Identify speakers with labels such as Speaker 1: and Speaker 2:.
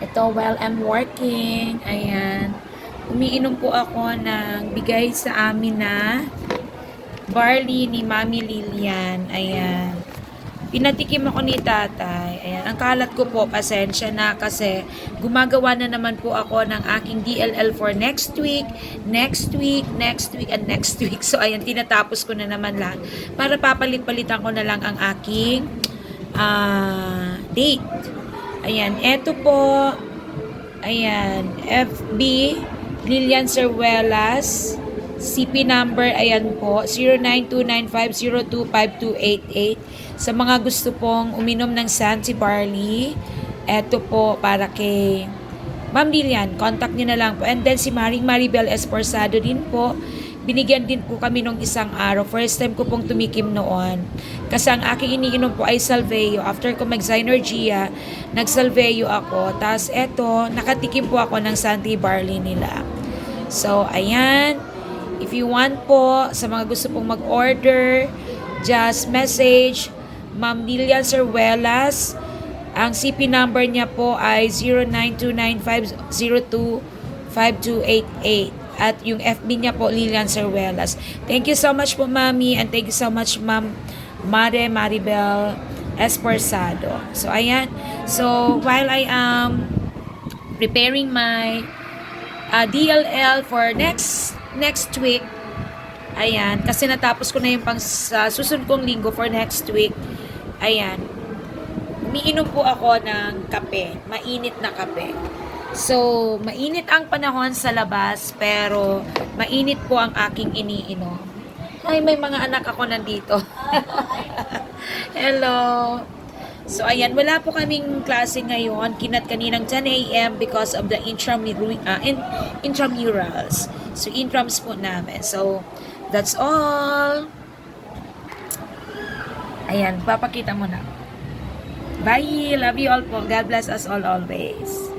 Speaker 1: Ito, while I'm working, ayan, umiinom po ako ng bigay sa amin na barley ni Mami Lilian. Ayan. Pinatikim ako ni tatay. Ayan. Ang kalat ko po, pasensya na kasi gumagawa na naman po ako ng aking DLL for next week, next week, next week, and next week. So, ayan, tinatapos ko na naman lahat. Para papalit-palitan ko na lang ang aking ah, date. Ayan, eto po, ayan, FB, Lilian Cervelas, CP number, ayan po, 092950252288. Sa mga gusto pong uminom ng Santi Barley, eto po para kay Ma'am Lilian, contact niyo na lang po. And then si Maring Maribel Esposado din po, binigyan din po kami nung isang araw. First time ko pong tumikim noon. Kasi ang aking iniinom po ay Salveo. After ko mag-Synergia, nag-Salveo ako. Tapos eto, nakatikim po ako ng Santi Barley nila. So, ayan. If you want po, sa mga gusto pong mag-order, just message Ma'am Lilian Cervelas. Ang CP number niya po ay 092950252288. At yung FB niya po, Lilian Cervelas. Thank you so much po, Mami. And thank you so much, Ma'am Mare Maribel Esposado. So, ayan. So, while I am preparing my uh, DLL for next next week. Ayan, kasi natapos ko na yung pang sa susunod kong linggo for next week. Ayan. Umiinom po ako ng kape, mainit na kape. So, mainit ang panahon sa labas, pero mainit po ang aking iniinom. Ay, may mga anak ako nandito. Hello. So, ayan, wala po kaming klase ngayon. Kinat kaninang 10 a.m. because of the intramural, uh, in, intramurals. So, intrams po namin. So, that's all. Ayan, papakita mo na. Bye! Love you all po. God bless us all always.